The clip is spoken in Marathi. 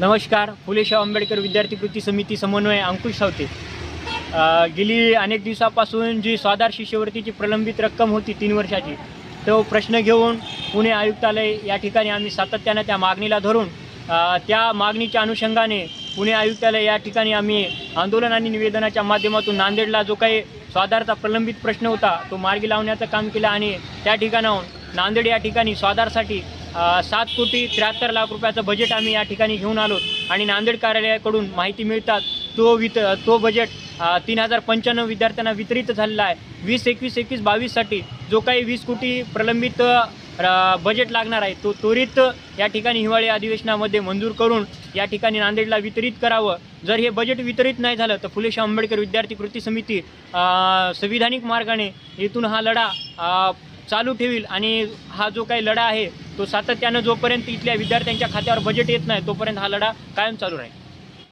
नमस्कार फुलेशाह आंबेडकर विद्यार्थी कृती समिती समन्वय अंकुश सावते. गेली अनेक दिवसापासून जी स्वाधार शिष्यवृत्तीची प्रलंबित रक्कम होती तीन वर्षाची तो प्रश्न घेऊन पुणे आयुक्तालय या ठिकाणी आम्ही सातत्यानं त्या मागणीला धरून त्या मागणीच्या अनुषंगाने पुणे आयुक्तालय या ठिकाणी आम्ही आंदोलन आणि निवेदनाच्या माध्यमातून नांदेडला जो काही स्वाधारचा प्रलंबित प्रश्न होता तो मार्गी लावण्याचं काम केलं आणि त्या ठिकाणाहून नांदेड या ठिकाणी स्वाधारसाठी सात कोटी त्र्याहत्तर लाख रुपयाचं बजेट आम्ही या ठिकाणी घेऊन आलो आणि नांदेड कार्यालयाकडून माहिती मिळतात तो वित तो बजेट तीन हजार पंच्याण्णव विद्यार्थ्यांना वितरित झालेला आहे. वीस एकवीस एकवीस बावीससाठी जो काही वीस कोटी प्रलंबित बजेट लागणार आहे तो त्वरित या ठिकाणी हिवाळी अधिवेशनामध्ये मंजूर करून या ठिकाणी नांदेडला वितरित करावं. जर हे बजेट वितरित नाही झालं तर फुलेशा आंबेडकर विद्यार्थी कृती समिती संविधानिक मार्गाने इथून हा लढा चालू ठेवील आणि हा जो काही लढा आहे तो सातत्यानं जोपर्यंत इथल्या विद्यार्थ्यांच्या खात्यावर बजेट येत नाही तोपर्यंत हा लढा कायम चालू राहील.